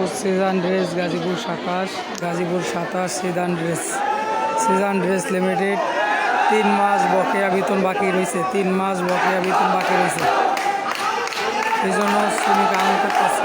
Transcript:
Gazipur Sijan dress, Gazipur সাতাশ গাজীপুর সাতাশ Sizan dress. Sizan dress limited, তিন মাস বকেয়া বেতন বাকি রয়েছে, তিন মাস বকেয়া বেতন বাকি রয়েছে। এই জন্য শ্রমিক আনন্দ করতেছে।